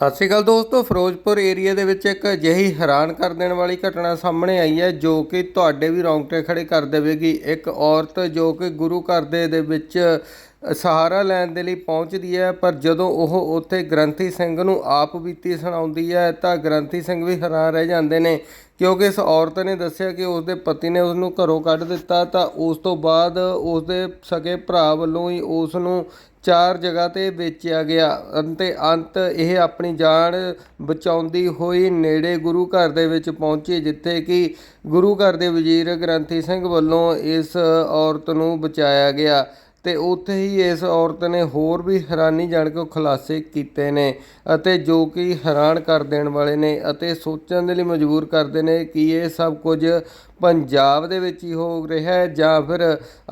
ਸਤਿ ਸ਼੍ਰੀ ਅਕਾਲ ਦੋਸਤੋ, ਫਿਰੋਜ਼ਪੁਰ ਏਰੀਆ ਦੇ ਵਿੱਚ ਇੱਕ ਅਜਿਹੀ ਹੈਰਾਨ ਕਰ ਦੇਣ ਵਾਲੀ ਘਟਨਾ ਸਾਹਮਣੇ ਆਈ ਹੈ, ਜੋ ਕਿ ਤੁਹਾਡੇ ਵੀ ਰੌਂਗਟੇ ਖੜੇ ਕਰ ਦੇਵੇਗੀ। ਇੱਕ ਔਰਤ ਜੋ ਕਿ ਗੁਰੂ ਘਰ ਦੇ ਦੇ ਵਿੱਚ ਸਹਾਰਾ ਲੈਣ ਦੇ ਲਈ ਪਹੁੰਚਦੀ ਹੈ, ਪਰ ਜਦੋਂ ਉਹ ਉੱਥੇ ਗ੍ਰੰਥੀ ਸਿੰਘ ਨੂੰ ਆਪ ਬੀਤੀ ਸੁਣਾਉਂਦੀ ਹੈ, ਤਾਂ ਗ੍ਰੰਥੀ ਸਿੰਘ ਵੀ ਹੈਰਾਨ ਰਹਿ ਜਾਂਦੇ ਨੇ। ਕਿਉਂਕਿ ਇਸ ਔਰਤ ਨੇ ਦੱਸਿਆ ਕਿ ਉਸਦੇ ਪਤੀ ਨੇ ਉਸ ਨੂੰ ਘਰੋਂ ਕੱਢ ਦਿੱਤਾ, ਤਾਂ ਉਸ ਤੋਂ ਬਾਅਦ ਉਸਦੇ ਸਕੇ ਭਰਾ ਵੱਲੋਂ ਹੀ ਉਸ ਨੂੰ ਚਾਰ ਜਗ੍ਹਾ ਤੇ ਵੇਚਿਆ ਗਿਆ। ਅਤੇ ਅੰਤ ਇਹ ਆਪਣੀ ਜਾਨ ਬਚਾਉਂਦੀ ਹੋਈ ਨੇੜੇ ਗੁਰੂ ਘਰ ਦੇ ਵਿੱਚ ਪਹੁੰਚੀ, ਜਿੱਥੇ ਕਿ ਗੁਰੂ ਘਰ ਦੇ ਵਜ਼ੀਰ ਗ੍ਰੰਥੀ ਸਿੰਘ ਵੱਲੋਂ ਇਸ ਔਰਤ ਨੂੰ ਬਚਾਇਆ ਗਿਆ। ਤੇ ਉੱਥੇ ਹੀ ਇਸ ਔਰਤ ਨੇ ਹੋਰ ਵੀ ਹੈਰਾਨੀਜਨਕ ਖੁਲਾਸੇ ਕੀਤੇ ਨੇ ਅਤੇ ਜੋ ਕਿ ਹੈਰਾਨ ਕਰ ਦੇਣ ਵਾਲੇ ਨੇ ਅਤੇ ਸੋਚਣ ਦੇ ਲਈ ਮਜਬੂਰ ਕਰਦੇ ਨੇ ਕਿ ਇਹ ਸਭ ਕੁਝ ਪੰਜਾਬ ਦੇ ਵਿੱਚ ਹੀ ਹੋ ਰਿਹਾ ਹੈ ਜਾਂ ਫਿਰ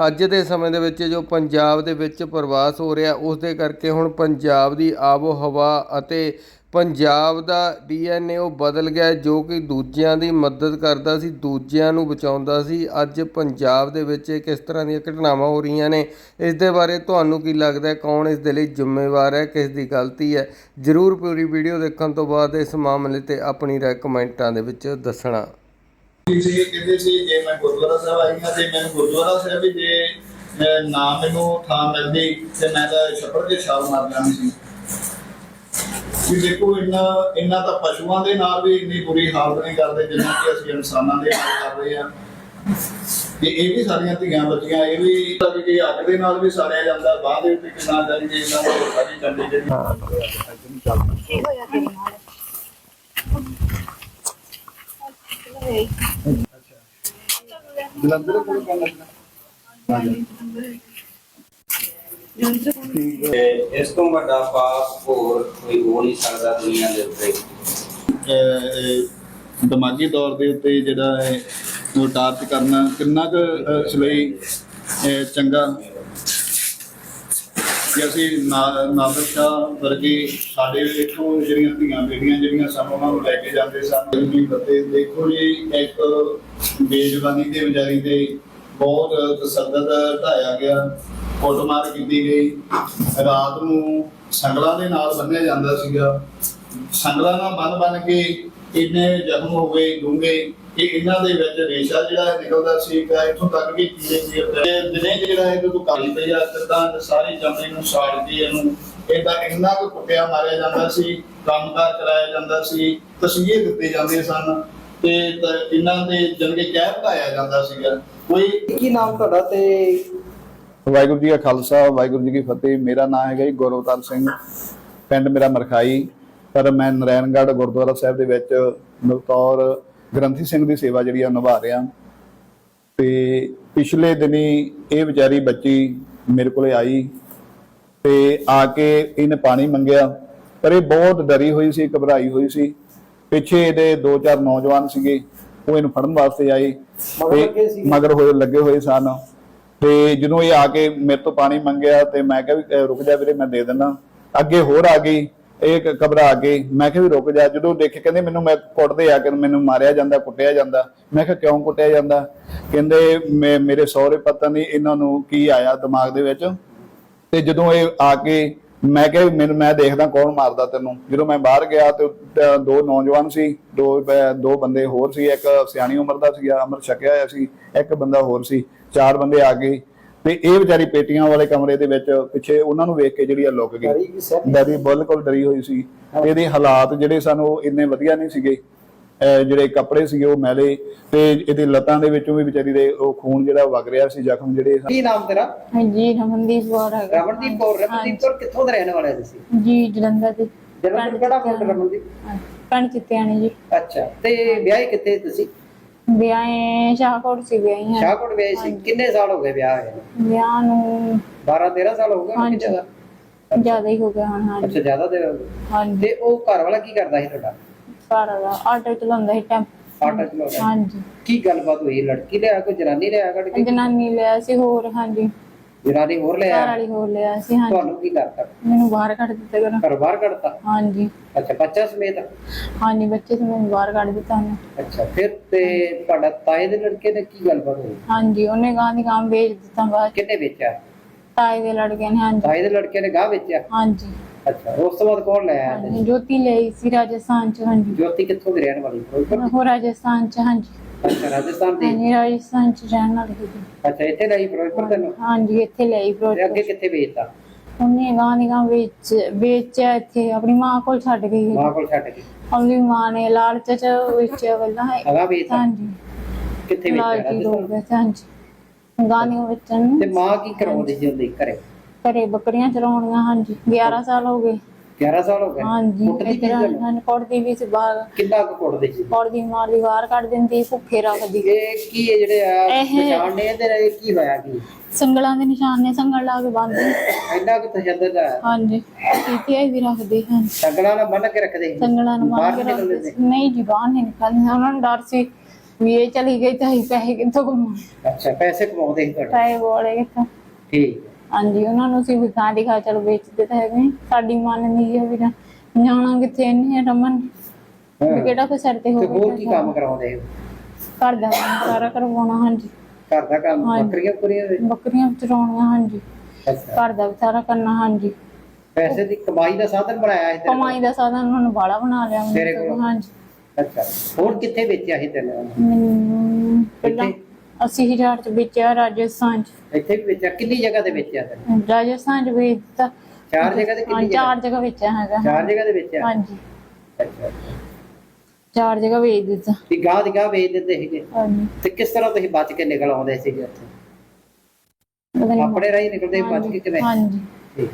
ਅੱਜ ਦੇ ਸਮੇਂ ਦੇ ਵਿੱਚ ਜੋ ਪੰਜਾਬ ਦੇ ਵਿੱਚ ਪ੍ਰਵਾਸ ਹੋ ਰਿਹਾ ਉਸ ਦੇ ਕਰਕੇ ਹੁਣ ਪੰਜਾਬ ਦੀ ਆਬੋ ਹਵਾ ਅਤੇ ਪੰਜਾਬ ਦਾ ਡੀਐਨਏ ਉਹ ਬਦਲ ਗਿਆ ਜੋ ਕਿ ਦੂਜਿਆਂ ਦੀ ਮਦਦ ਕਰਦਾ ਸੀ, ਦੂਜਿਆਂ ਨੂੰ ਬਚਾਉਂਦਾ ਸੀ। ਅੱਜ ਪੰਜਾਬ ਦੇ ਵਿੱਚ ਕਿਸ ਤਰ੍ਹਾਂ ਦੀਆਂ ਘਟਨਾਵਾਂ ਹੋ ਰਹੀਆਂ ਨੇ, ਇਸ ਦੇ ਬਾਰੇ ਤੁਹਾਨੂੰ ਕੀ ਲੱਗਦਾ ਹੈ? ਕੌਣ ਇਸ ਦੇ ਲਈ ਜ਼ਿੰਮੇਵਾਰ ਹੈ? ਕਿਸ ਦੀ ਗਲਤੀ ਹੈ? ਜਰੂਰ ਪੂਰੀ ਵੀਡੀਓ ਦੇਖਣ ਤੋਂ ਬਾਅਦ ਇਸ ਮਾਮਲੇ ਤੇ ਆਪਣੀ ਰਾਏ ਕਮੈਂਟਾਂ ਦੇ ਵਿੱਚ ਦੱਸਣਾ। ਸੀ, ਕਹਿੰਦੇ ਸੀ, ਜੇ ਮੈਂ ਗੁਰਦੁਆਰਾ ਸਾਹਿਬ ਆਈ ਹਾਂ, ਤੇ ਮੈਨੂੰ ਗੁਰਦੁਆਰਾ ਸਾਹਿਬ ਜੇ ਨਾ ਮੈਨੂੰ ਥਾਂ ਮਿਲਦੀ, ਤੇ ਮੈਂ ਤਾਂ ਛੱਪੜ ਦੇ ਛਾਲ ਮਾਰ ਜਾਣੀ ਸੀ। ਵੀ ਦੇਖੋ ਇੰਨਾ ਇੰਨਾ ਤਾਂ ਪਸ਼ੂਆਂ ਦੇ ਨਾਲ ਵੀ ਇੰਨੀ ਬੁਰੀ ਹਾਲਤ ਨਹੀਂ ਕਰਦੇ ਜਿੰਨਾ ਕਿ ਅਸੀਂ ਇਨਸਾਨਾਂ ਦੇ ਨਾਲ ਕਰ ਰਹੇ ਹਾਂ। ਤੇ ਇਹ ਵੀ ਸਾਡੀਆਂ ਧੀਆਂ ਬੱਚੀਆਂ ਇਹ ਵੀ ਤਾਂ ਕਿ ਅੱਗ ਦੇ ਨਾਲ ਵੀ ਸਾੜਿਆ ਜਾਂਦਾ ਬਾਅਦ ਦੇ ਵਿੱਚ ਕਿੰਨਾ ਜਾਰੀ ਇਹਨਾਂ ਦੀ ਸਾਰੀ ਚੰਡੀ ਜਿਹੜੀ ਜਲੰਧਰ ਕੋਲ ਕਰਨਾ ਤੇ ਇਸ ਤੋਂ ਵੱਡਾ ਪਾਪ ਹੋਰ ਕੋਈ ਹੋ ਨਹੀਂ ਸਕਦਾ ਦੁਨੀਆ ਦੇ ਉੱਤੇ। ਅਹ ਦਿਮਾਗੀ ਤੌਰ ਦੇ ਉੱਤੇ ਜਿਹੜਾ ਹੈ ਉਹ ਟਾਰਚ ਕਰਨਾ ਕਿੰਨਾ ਕੁ ਅਹ, ਇਸ ਲਈ ਅਹ, ਚੰਗਾ। ਕਿ ਅਸੀਂ ਨਾ- ਨਾਦਰ ਸ਼ਾਹ ਵਰਗੇ ਸਾਡੇ ਇੱਥੋਂ ਜਿਹੜੀਆਂ ਧੀਆਂ ਬੇਟੀਆਂ ਜਿਹੜੀਆਂ ਸਨ ਉਹਨਾਂ ਨੂੰ ਲੈ ਕੇ ਜਾਂਦੇ ਸਨ ਜੀ ਫਤਿਹ ਦੇਖੋ ਜੀ ਇੱਕ ਬੇਜ਼ਬਾਨੀ ਦੇ ਵਿਚਾਰੀ ਤੇ ਬਹੁਤ ਤਸੱਦਦ ਢਾਇਆ ਗਿਆ। ਕੁੱਟਮਾਰ ਕੀਤੀ ਗਈ। ਰਾਤ ਨੂੰ ਸੰਗਲਾਂ ਦੇ ਨਾਲ ਬੰਨਿਆ ਜਾਂਦਾ ਸੀਗਾ। ਸੰਗਲਾਂ ਨਾਲ ਬੰਨ ਬੰਨ ਕੇ ਇੰਨੇ ਜ਼ਖਮ ਹੋ ਗਏ, ਡੂੰਘੇ ਕਿ ਇਹਨਾਂ ਦੇ ਵਿੱਚ ਰੇਸ਼ਾ ਜਿਹੜਾ ਨਿਕਲਦਾ ਸੀ ਤਾਂ ਇੱਥੋਂ ਤੱਕ ਕਿ ਕੀੜੇ ਕੀੜੇ ਦਿਨੇ ਜਿਹੜਾ ਹੈ ਜਦੋਂ ਕਾਲੀ ਪਈ ਆ, ਤਾਂ ਸਾਰੀ ਚਮੜੀ ਨੂੰ ਸਾੜਦੀ ਇਹਨੂੰ। ਇਹਦਾ ਇੰਨਾ ਕੁ ਕੁੱਟਿਆ ਮਾਰਿਆ ਜਾਂਦਾ ਸੀ, ਕੰਮਕਾਰ ਕਰਾਇਆ ਜਾਂਦਾ ਸੀ ਤਸਵੀਰ ਦਿੱਤੇ ਜਾਂਦੇ ਸਨ। ਤੇ ਇਹਨਾਂ ਦੇ ਜਨਗੇ ਕਹਿ ਪਾਇਆ ਜਾਂਦਾ ਸੀਗਾ। ਕੋਈ ਕੀ ਨਾਮ ਤੁਹਾਡਾ ਤੇ ਵਾਹਿਗੁਰੂ ਜੀ ਕਾ ਖਾਲਸਾ ਵਾਹਿਗੁਰੂ ਜੀ ਕੀ ਫਤਿਹ। ਮੇਰਾ ਨਾਮ ਹੈਗਾ ਜੀ ਗੁਰਵਤਾਰ ਸਿੰਘ। ਪਿੰਡ ਮੇਰਾ ਮਰਖਾਈ। ਪਰ ਮੈਂ ਨਰੈਣਗੜ੍ਹ ਗੁਰਦੁਆਰਾ ਸਾਹਿਬ ਦੇ ਵਿੱਚ ਬਤੌਰ ਗ੍ਰੰਥੀ ਸਿੰਘ ਦੀ ਸੇਵਾ ਜਿਹੜੀ ਆ ਨਿਭਾ ਰਿਹਾ। ਤੇ ਪਿਛਲੇ ਦਿਨੀ ਇਹ ਵਿਚਾਰੀ ਬੱਚੀ ਮੇਰੇ ਕੋਲੇ ਆਈ ਤੇ ਆ ਕੇ ਇਹਨੇ ਪਾਣੀ ਮੰਗਿਆ। ਪਰ ਇਹ ਬਹੁਤ ਡਰੀ ਹੋਈ ਸੀ ਘਬਰਾਈ ਹੋਈ ਸੀ। ਪਿੱਛੇ ਇਹਦੇ ਦੋ ਚਾਰ ਨੌਜਵਾਨ ਸੀਗੇ। ਉਹ ਇਹਨੂੰ ਫੜਨ ਵਾਸਤੇ ਆਏ? ਮਗਰ ਹੋਏ ਲੱਗੇ ਹੋਏ ਸਨ। ਤੇ ਜਦੋਂ ਇਹ ਆ ਕੇ ਮੇਰੇ ਤੋਂ ਪਾਣੀ ਮੰਗਿਆ ਤੇ ਮੈਂ ਕਿਹਾ ਵੀ ਰੁਕ ਜਾ ਵੀਰੇ, ਮੈਂ ਦੇ ਦਿੰਦਾ। ਅੱਗੇ ਹੋਰ ਆ ਗਈ, ਇਹ ਘਬਰਾ ਕੇ, ਮੈਂ ਕਿਹਾ ਵੀ ਰੁਕ ਜਾ। ਜਦੋਂ ਦੇਖੇ, ਕਹਿੰਦੇ ਮੈਨੂੰ ਮੈਂ ਕੁੱਟਦੇ ਆ ਕਿ ਮੈਨੂੰ ਮਾਰਿਆ ਜਾਂਦਾ, ਕੁੱਟਿਆ ਜਾਂਦਾ। ਮੈਂ ਕਿਹਾ, ਕਿਉਂ ਕੁੱਟਿਆ ਜਾਂਦਾ? ਕਹਿੰਦੇ, ਮੇ- ਮੇਰੇ ਸਹੁਰੇ ਪਤਾ ਨਹੀਂ ਇਹਨਾਂ ਨੂੰ ਕੀ ਆਇਆ ਦਿਮਾਗ ਦੇ ਵਿੱਚ? ਤੇ ਜਦੋਂ ਇਹ ਆ ਕੇ ਮੈਂ ਕਿਹਾ ਮੈਨੂੰ ਮੈਂ ਦੇਖਦਾ ਕੌਣ ਮਾਰਦਾ ਤੈਨੂੰ। ਜਦੋਂ ਮੈਂ ਬਾਹਰ ਗਿਆ ਤੇ ਦੋ ਨੌਜਵਾਨ ਸੀ ਦੋ ਦੋ ਬੰਦੇ ਹੋਰ ਸੀ ਇੱਕ ਸਿਆਣੀ ਉਮਰ ਦਾ ਸੀਗਾ ਅਮਰ ਛਕਿਆ ਹੋਇਆ ਸੀ ਇੱਕ ਬੰਦਾ ਹੋਰ ਸੀ ਚਾਰ ਬੰਦੇ ਆ ਗਏ। ਤੇ ਇਹ ਵਿਚਾਰੀ ਪੇਟੀਆਂ ਵਾਲੇ ਕਮਰੇ ਦੇ ਵਿੱਚ ਪਿੱਛੇ ਉਹਨਾਂ ਨੂੰ ਵੇਖ ਕੇ ਜਿਹੜੀ ਆ ਲੁੱਕ ਗਈ। ਡਰੀ ਬਿਲਕੁਲ ਡਰੀ ਹੋਈ ਸੀ। ਇਹਦੇ ਹਾਲਾਤ ਜਿਹੜੇ ਸਨ ਇੰਨੇ ਵਧੀਆ ਨਹੀਂ ਸੀਗੇ। ਜਿਹੜੇ ਕੱਪੜੇ ਸੀਗੇ ਉਹ ਮੈਲੇ ਤੇ ਇਹਦੀ ਲੱਤਾਂ ਦੇ ਵਿੱਚੋਂ ਵੀ ਵਿਚਾਰੀ ਦੇ ਉਹ ਖੂਨ ਜਿਹੜਾ ਵਗ ਰਿਹਾ ਸੀ ਜ਼ਖਮ ਜਿਹੜੇ ਕੀ ਨਾਮ ਤੇਰਾ? ਹਾਂਜੀ ਰਮਨਦੀਪ ਕੌਰ ਹੈਗਾ। ਰਮਨਦੀਪ ਕੌਰ ਰਮਨਦੀਪ ਕੌਰ ਕਿੱਥੋਂ ਦਾ ਰਹਿਣ ਵਾਲਾ ਹੈ ਤੁਸੀਂ? ਜੀ ਜਲੰਧਰ ਦੇ। ਜਲੰਧਰ ਕਿਹੜਾ ਪਿੰਡ ਰਮਨਦੀਪ? ਪਿੰਡ ਚਿੱਤਿਆਣੀ ਜੀ। ਅੱਛਾ ਤੇ ਵਿਆਹੇ ਕਿੱਥੇ ਤੁਸੀਂ? ਵਿਆਹੇ ਸ਼ਾਹਕੋਟ ਸੀ ਵਿਆਹੀ ਹਾਂ ਸ਼ਾਹਕੋਟ ਵਿਆਹੇ ਸੀ। ਕਿੰਨੇ ਸਾਲ ਹੋ ਗਏ ਵਿਆਹ ਹੋਏ ਨੂੰ? ਵਿਆਹ ਨੂੰ 12 13 ਸਾਲ ਹੋ ਗਏ ਹਾਂਜੀ। ਜ਼ਿਆਦਾ? ਜ਼ਿਆਦਾ ਹੀ ਹੋ ਗਿਆ ਹੁਣ ਹਾਂਜੀ। ਅੱਛਾ ਜ਼ਿਆਦਾ ਦੇ ਹਾਂਜੀ। ਤੇ ਉਹ ਘਰ ਵਾਲਾ ਕੀ ਕਰਦਾ ਸੀ ਤੁਹਾਡਾ? ਘਰ ਦਾ ਆਟੋ ਚਲਾਉਂਦਾ ਸੀ ਟੈਂਪ। ਆਟੋ ਚਲਾਉਂਦਾ ਹਾਂਜੀ। ਕੀ ਗੱਲਬਾਤ ਹੋਈ? ਲੜਕੀ ਲਿਆ ਕੋਈ ਜਨਾਨੀ ਲਿਆ ਕੱਢ ਕੇ? ਜਨਾਨੀ ਲਿਆ ਸੀ ਹੋਰ ਹਾਂਜੀ। ਜਨਾਨੀ ਹੋਰ ਘਰ ਲਿਆ ਵਾਲੀ ਹੋਰ ਲਿਆ ਸੀ ਹਾਂਜੀ। ਤੁਹਾਨੂੰ ਕੀ ਕਰਤਾ? ਮੈਨੂੰ ਬਾਹਰ ਕੱਢ ਦਿੱਤਾ ਘਰੋਂ। ਘਰ ਬਾਹਰ ਕੱਢਤਾ? ਹਾਂਜੀ। ਅੱਛਾ ਬੱਚਾ ਸਮੇਤ? ਹਾਂਜੀ ਬੱਚੇ ਤੋਂ ਮੈਨੂੰ ਬਾਹਰ ਕੱਢ ਦਿੱਤਾ ਉਹਨੇ। ਅੱਛਾ ਫਿਰ ਤੇ ਤੁਹਾਡਾ ਤਾਏ ਦੇ ਲੜਕੇ ਨੇ ਕੀ ਗੱਲਬਾਤ ਹੋਈ? ਹਾਂਜੀ ਉਹਨੇ ਗਾਂ ਦੀ ਗਾਂ ਵੇਚ ਦਿੱਤਾ ਬਾਅਦ 'ਚ। ਵੇਚਿਆ? ਤਾਏ ਦੇ ਲੜਕੇ ਨੇ ਹਾਂਜੀ। ਤਾਏ ਦੇ ਲੜਕੇ ਨੇ ਗਾਹ ਵੇਚਿਆ? ਹਾਂਜੀ। ਅੱਛਾ ਉਸ ਤੋਂ ਬਾਅਦ ਕੌਣ ਲੈ ਆਇਆ ਹਾਂਜੀ ਜੋਤੀ ਲਈ ਸੀ ਰਾਜਸਥਾਨ ਚ ਹਾਂਜੀ। ਜੋਤੀ ਕਿੱਥੋਂ ਦੀ ਰਹਿਣ ਵਾਲੀ? ਫਿਰੋਜ਼ਪੁਰ ਉਹ ਰਾਜਸਥਾਨ ਚ ਹਾਂਜੀ। ਅੱਛਾ ਰਾਜਸਥਾਨ ਦੀ? ਹਾਂਜੀ ਰਾਜਸਥਾਨ ਚ ਰਹਿਣ ਵਾਲੀ ਸੀ। ਅੱਛਾ ਇੱਥੇ ਲਈ ਫਿਰੋਜ਼ਪੁਰ ਤੈਨੂੰ? ਹਾਂਜੀ ਇੱਥੇ ਲਈ ਤੇ ਅੱਗੇ ਫਿਰੋਜ਼ਪੁਰ। ਕਿੱਥੇ ਵੇਚਤਾ? ਉਹਨੇ ਗਾਂ ਦੀ ਗਾਂ ਵੇਚ ਵੇਚਿਆ ਇੱਥੇ ਆਪਣੀ ਮਾਂ ਕੋਲ ਛੱਡ ਗਈ ਮਾਂ ਕੋਲ ਛੱਡ ਕੇ ਆਪਣੀ ਮਾਂ ਨੇ ਲਾਲਚ ਚ ਵੇਚਿਆ ਪਹਿਲਾਂ। ਅਗਾ ਵੇਚਤਾ? ਹਾਂਜੀ। ਕਿੱਥੇ ਵੇਚਿਆ? ਲਾਲਚੀ ਲੋਕ ਰਾਜਸਥਾਨ? ਹਾਂਜੀ। ਗਾਂ ਦੀ ਵੇਚਣ ਤੇ ਮਾਂ ਕੀ ਕਰਵਾਉਂਦੀ ਸੀ ਹੁੰਦੀ ਘਰੇ? ਘਰੇ ਬੱਕਰੀਆਂ ਚਰਾਉਣੀਆਂ ਹਾਂਜੀ। 11 ਸਾਲ ਹੋ ਗਏ। 11 ਸਾਲ ਹੋ ਗਏ? ਹਾਂਜੀ ਕੁੱਟਦੀ ਇੱਧਰ ਤੈਨੂੰ? ਹਨ ਕੁੱਟਦੀ ਵੀ ਸੀ ਬਾਹਰ। ਕਿੰਨਾ ਕੁ ਕੁੱਟਦੀ ਸੀ? ਕੁੱਟਦੀ ਮਾਰਦੀ ਬਾਹਰ ਕੱਢ ਦਿੰਦੀ ਭੁੱਖੇ ਰੱਖਦੀ। ਇਹ ਕੀ ਹੈ ਜਿਹੜੇ ਆ ਨਿਸ਼ਾਨ ਨੇ ਇਹਦੇ ਨਾਲ ਕੀ ਹੋਇਆ ਕੀ? ਸੰਗਲਾਂ ਦੇ ਨਿਸ਼ਾਨ ਨੇ ਸੰਗਲ ਲਾ ਕੇ ਬੰਨ੍ਹਦੇ। ਇੰਨਾ ਕੁ ਤਸ਼ੱਦਦ ਹੈ? ਹਾਂਜੀ ਪੀਤੀਆਈ ਵੀ ਰੱਖਦੇ ਹਨ ਸੰਗਲਾਂ ਨਾਲ ਬੰਨ ਕੇ ਰੱਖਦੇ। ਸੰਗਲਾਂ ਨੂੰ ਬਾਹਰ ਬੰਨ ਕੇ ਰੱਖਦੇ। ਨਹੀਂ ਜੀ ਬਾਹਰ ਨਹੀਂ ਨਿਕਲਦੇ। ਉਹਨਾਂ ਨੂੰ ਡਰ ਸੀ ਵੀ ਇਹ ਚਲੀ ਗਈ ਤਾਂ ਅਸੀਂ ਪੈਸੇ ਕਿੱਥੋਂ ਕਮਾਉਣੇ? ਅੱਛਾ ਪੈਸੇ ਕਮਾਉਂਦੇ ਸੀ ਤੁਹਾਡੇ? ਪੈਸੇ ਬੋਲੇ ਕਿੱਥੋਂ? ਠੀਕ। ਹਾਂਜੀ ਉਹਨਾਂ ਨੂੰ ਸੀ ਵੀ ਗਾਂ ਦੀ ਖਾ ਚਲ ਵੇਚਦੇ ਤਾਂ ਹੈਗੇ ਸਾਡੀ ਮੰਨਦੀ ਹੈ ਵੀ ਨਾ ਜਾਣਾ ਕਿੱਥੇ ਨਹੀਂ ਹੈ ਰਮਨ। ਵੀ ਹਾਂ। ਕਿਹੜਾ ਕੋ ਸਿਰ ਤੇ ਹੋ ਤੇ ਹੋਰ ਕੀ ਕੰਮ ਕਰਾਉਂਦੇ ਸੀ? ਘਰ ਦਾ ਕੰਮ ਸਾਰਾ ਕਰਵਾਉਣਾ ਹਾਂਜੀ। ਘਰ ਦਾ ਕੰਮ? ਹਾਂਜੀ। ਬੱਕਰੀਆਂ ਕੁਰੀਆਂ ਦੇ? ਬੱਕਰੀਆਂ ਚਰਾਉਣੀਆਂ ਹਾਂਜੀ। ਅੱਛਾ। ਘਰ ਦਾ ਵੀ ਸਾਰਾ ਕਰਨਾ ਹਾਂਜੀ। ਪੈਸੇ ਦੀ ਕਮਾਈ ਦਾ ਸਾਧਨ ਬਣਾਇਆ ਸੀ ਤੇਰੇ? ਕਮਾਈ ਦਾ ਸਾਧਨ ਉਹਨਾਂ ਨੂੰ ਬਾਲਾ ਬਣਾ ਲਿਆ ਤੇਰੇ ਮੈਨੂੰ ਕੋਲ? ਹਾਂਜੀ। ਅੱਛਾ। ਹੋਰ ਕਿੱਥੇ ਵੇਚਿਆ ਸੀ ਤੈਨੂੰ? ਮੈਨੂੰ ਪਹਿਲਾਂ ਇੱਥੇ? 80000 ਚ ਵੇਚਿਆ ਰਾਜਸਥਾਨ ਚ। ਇੱਥੇ ਵੀ ਵੇਚਿਆ? ਕਿੰਨੀ ਜਗ੍ਹਾ ਤੇ ਵੇਚਿਆ ਤੈਨੂੰ ਰਾਜਸਥਾਨ ਚ ਵੇਚ ਦਿੱਤਾ ਚਾਰ ਜਗ੍ਹਾ ਤੇ ਹਾਂ ਕਿੰਨੀ ਚਾਰ ਜਗ੍ਹਾ ਵੇਚਿਆ ਹੈਗਾ। ਚਾਰ ਜਗ੍ਹਾ ਤੇ ਵੇਚਿਆ? ਹਾਂਜੀ। ਅੱਛਾ ਚਾਰ ਜਗ੍ਹਾ ਵੇਚ ਦਿੱਤਾ। ਵੀ ਗਾਹ ਦੀ ਗਾਹ ਵੇਚ ਦਿੰਦੇ ਸੀਗੇ? ਹਾਂਜੀ। ਤੇ ਕਿਸ ਤਰ੍ਹਾਂ ਤੁਸੀਂ ਬਚ ਕੇ ਨਿਕਲ ਆਉਂਦੇ ਸੀਗੇ ਉੱਥੇ? ਪਤਾ ਨੀ- ਆਪਣੇ ਰਾਹੀਂ ਨਿਕਲਦੇ ਬਚ ਕੇ ਕਿਵੇਂ? ਹਾਂਜੀ। ਠੀਕ।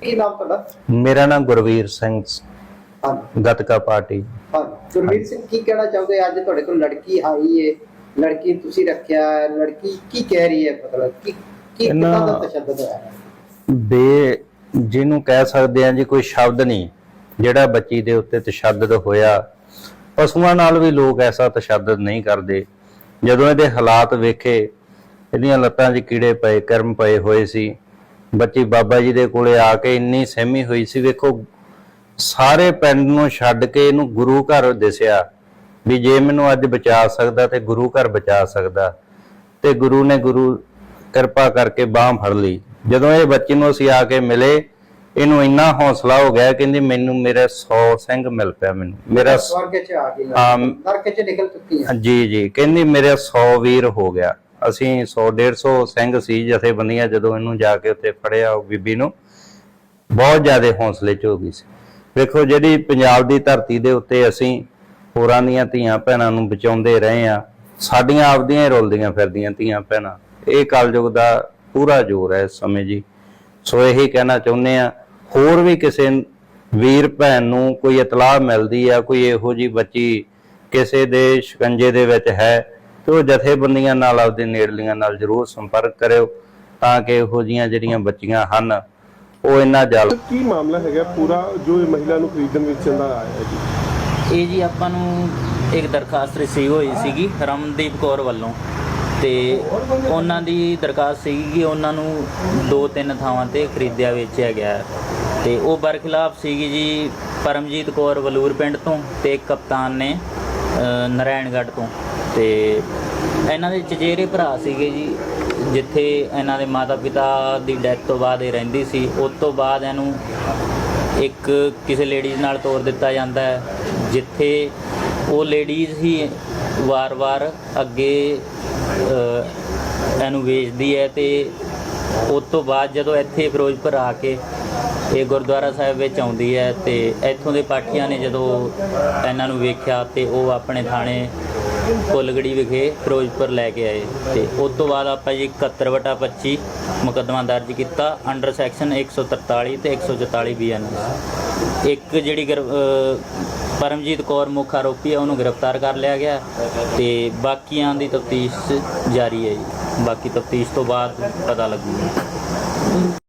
ਕੀ ਨਾਮ ਤੁਹਾਡਾ? ਮੇਰਾ ਨਾਮ ਗੁਰਵੀਰ ਸਿੰਘ ਹਾਂ ਗਤਕਾ ਪਾਰਟੀ। ਹਾਂ ਗੁਰਮੀਤ ਸਿੰਘ ਕੀ ਕਹਿਣਾ ਚਾਹੁੰਦੇ ਅੱਜ ਤੁਹਾਡੇ ਕੋਲ ਲੜਕੀ ਆਈ ਏ ਲੜਕੀ ਤੁਸੀਂ ਰੱਖਿਆ ਲੜਕੀ ਕੀ ਕਹਿ ਰਹੀ ਹੈ? ਮਤਲਬ ਕੀ ਕੀ ਕਿੰਨਾ ਦਾ ਤਸ਼ੱਦਦ ਹੋਇਆ? ਹੈ? ਬੇ ਜਿਹਨੂੰ ਕਹਿ ਸਕਦੇ ਆ ਜੀ ਕੋਈ ਸ਼ਬਦ ਨਹੀਂ। ਜਿਹੜਾ ਬੱਚੀ ਦੇ ਉੱਤੇ ਤਸ਼ੱਦਦ ਹੋਇਆ ਪਸ਼ੂਆਂ ਨਾਲ ਵੀ ਲੋਕ ਐਸਾ ਤਸ਼ੱਦਦ ਨਹੀਂ ਕਰਦੇ। ਜਦੋਂ ਇਹਦੇ ਹਾਲਾਤ ਵੇਖੇ ਇਹਦੀਆਂ ਲੱਤਾਂ 'ਚ ਕੀੜੇ ਪਏ ਕਰਮ ਪਏ ਹੋਏ ਸੀ। ਬੱਚੀ ਬਾਬਾ ਜੀ ਦੇ ਕੋਲੇ ਆ ਕੇ ਇੰਨੀ ਸਹਿਮੀ ਹੋਈ ਸੀ ਵੇਖੋ ਸਾਰੇ ਪਿੰਡ ਨੂੰ ਛੱਡ ਕੇ ਇਹਨੂੰ ਗੁਰੂ ਘਰ ਦਿਸਿਆ ਵੀ ਜੇ ਮੈਨੂੰ ਅੱਜ ਬਚਾ ਸਕਦਾ ਤੇ ਗੁਰੂ ਘਰ ਬਚਾ ਸਕਦਾ। ਤੇ ਗੁਰੂ ਨੇ ਗੁਰੂ ਕਿਰਪਾ ਕਰਕੇ ਬਾਹ ਫੜ ਲਈ। ਜਦੋਂ ਇਹ ਬੱਚੀ ਨੂੰ ਅਸੀਂ ਆ ਕੇ ਮਿਲੇ ਇਹਨੂੰ ਇੰਨਾ ਹੌਸਲਾ ਹੋ ਗਿਆ ਕਹਿੰਦੀ ਮੈਨੂੰ ਮੇਰੇ 100 ਸਿੰਘ ਮਿਲ ਪਿਆ ਮੈਨੂੰ। ਮੇਰਾ ਸਵਰਗ ਚ ਆ ਗਈ? ਹਾਂ। ਨਰਕ ਚ ਨਿਕਲ ਚੁੱਕੀ ਹੈ ਜੀ ਜੀ। ਕਹਿੰਦੀ ਮੇਰੇ 100 ਵੀਰ ਹੋ ਗਿਆ। ਅਸੀਂ 100 150 ਸਿੰਘ ਸੀ ਜਥੇਬੰਦੀਆਂ ਜਦੋਂ ਇਹਨੂੰ ਜਾ ਕੇ ਉੱਤੇ ਫੜਿਆ ਉਹ ਬੀਬੀ ਨੂੰ। ਬਹੁਤ ਜ਼ਿਆਦਾ ਹੌਸਲੇ 'ਚ ਹੋ ਗਈ ਸੀ। ਵੇਖੋ, ਜਿਹੜੀ ਪੰਜਾਬ ਦੀ ਧਰਤੀ ਦੇ ਉੱਤੇ ਅਸੀਂ ਹੋਰਾਂ ਦੀਆਂ ਧੀਆਂ ਭੈਣਾਂ ਨੂੰ ਬਚਾਉਂਦੇ ਰਹੇ ਆ ਸਾਡੀਆਂ ਆਪਦੀਆਂ ਹੀ ਰੁਲਦੀਆਂ ਫਿਰਦੀਆਂ ਧੀਆਂ ਭੈਣਾਂ। ਇਹ ਕਲਯੁਗ ਦਾ ਪੂਰਾ ਜ਼ੋਰ ਹੈ ਇਸ ਸਮੇਂ ਜੀ। ਸੋ ਇਹੀ ਕਹਿਣਾ ਚਾਹੁੰਦੇ ਆ ਹੋਰ ਵੀ ਕਿਸੇ ਵੀਰ ਭੈਣ ਨੂੰ ਕੋਈ ਇਤਲਾਹ ਮਿਲਦੀ ਆ, ਕੋਈ ਇਹੋ ਜੀ ਬੱਚੀ ਕਿਸੇ ਦੇ ਸ਼ਿਕੰਜੇ ਦੇ ਵਿੱਚ ਹੈ, ਤੇ ਉਹ ਜਥੇਬੰਦੀਆਂ ਨਾਲ ਆਪਦੇ ਨੇੜਲੀਆਂ ਨਾਲ ਜ਼ਰੂਰ ਸੰਪਰਕ ਕਰਿਓ, ਤਾਂ ਕਿ ਇਹੋ ਜੀਆਂ ਜਿਹੜੀਆਂ ਬੱਚੀਆਂ ਹਨ ਉਹ ਇਹਨਾਂ ਜਲ ਕੀ ਮਾਮਲਾ ਹੈਗਾ ਪੂਰਾ ਜੋ ਇਹ ਮਹਿਲਾ ਨੂੰ ਖਰੀਦਣ ਵੇਚਣ ਦਾ ਆਇਆ ਹੈ ਜੀ ਇਹ ਜੀ ਆਪਾਂ ਨੂੰ ਇੱਕ ਦਰਖਾਸਤ ਰਿਸੀਵ ਹੋਈ ਸੀਗੀ ਰਮਨਦੀਪ ਕੌਰ ਵੱਲੋਂ ਤੇ ਉਹਨਾਂ ਦੀ ਦਰਖਾਸਤ ਸੀਗੀ ਕਿ ਉਹਨਾਂ ਨੂੰ ਦੋ ਤਿੰਨ ਥਾਵਾਂ ਤੇ ਖਰੀਦਿਆ ਵੇਚਿਆ ਗਿਆ ਹੈ। ਤੇ ਉਹ ਬਰਖਲਾਫ ਸੀਗੀ ਜੀ ਪਰਮਜੀਤ ਕੌਰ ਵਲੂਰ ਪਿੰਡ ਤੋਂ ਤੇ ਇੱਕ ਕਪਤਾਨ ਨੇ ਅ, ਨਾਰਾਇਣਗੜ੍ਹ ਤੋਂ ਤੇ ਇਹਨਾਂ ਦੇ ਚਚੇਰੇ ਭਰਾ ਸੀਗੇ ਜੀ ਜਿੱਥੇ ਇਹਨਾਂ ਦੇ ਮਾਤਾ ਪਿਤਾ ਦੀ ਡੈਥ ਤੋਂ ਬਾਅਦ ਇਹ ਰਹਿੰਦੀ ਸੀ, ਉਸ ਤੋਂ ਬਾਅਦ ਇਹਨੂੰ ਇੱਕ ਕਿਸੇ ਲੇਡੀਜ਼ ਨਾਲ ਤੋਰ ਦਿੱਤਾ ਜਾਂਦਾ ਹੈ, ਜਿੱਥੇ ਉਹ ਲੇਡੀਜ਼ ਹੀ ਵਾਰ-ਵਾਰ ਅੱਗੇ ਇਹਨੂੰ ਵੇਚਦੀ ਹੈ ਤੇ ਉਸ ਤੋਂ ਬਾਅਦ ਜਦੋਂ ਇੱਥੇ ਫਿਰੋਜ਼ਪੁਰ ਆ ਕੇ ਇਹ ਗੁਰਦੁਆਰਾ ਸਾਹਿਬ ਵਿੱਚ ਆਉਂਦੀ ਹੈ ਤੇ ਇੱਥੋਂ ਦੇ ਪਾਠੀਆਂ ਨੇ ਜਦੋਂ ਇਹਨਾਂ ਨੂੰ ਵੇਖਿਆ ਤੇ ਉਹ ਆਪਣੇ ਥਾਣੇ ਕੁੱਲਗੜੀ ਵਿਖੇ ਫਿਰੋਜ਼ਪੁਰ ਲੈ ਕੇ ਆਏ ਤੇ ਉਸ ਤੋਂ ਬਾਅਦ ਆਪਾਂ ਜੀ 71 ਵਟਾ 25 ਮੁਕੱਦਮਾ ਦਰਜ ਕੀਤਾ ਅੰਡਰ ਸੈਕਸ਼ਨ 143 ਤੇ 144 ਬੀਐਨਐਸ ਇੱਕ ਜਿਹੜੀ ਗ੍ਰਿ- ਪਰਮਜੀਤ ਕੌਰ ਮੁੱਖ ਆਰੋਪੀ ਹੈ ਉਹਨੂੰ ਗ੍ਰਿਫਤਾਰ ਕਰ ਲਿਆ ਗਿਆ ਤੇ ਬਾਕੀਆਂ ਦੀ ਤਫਤੀਸ਼ ਜਾਰੀ ਹੈ ਜੀ। ਬਾਕੀ ਤਫਤੀਸ਼ ਤੋਂ ਬਾਅਦ ਪਤਾ ਲੱਗੂਗਾ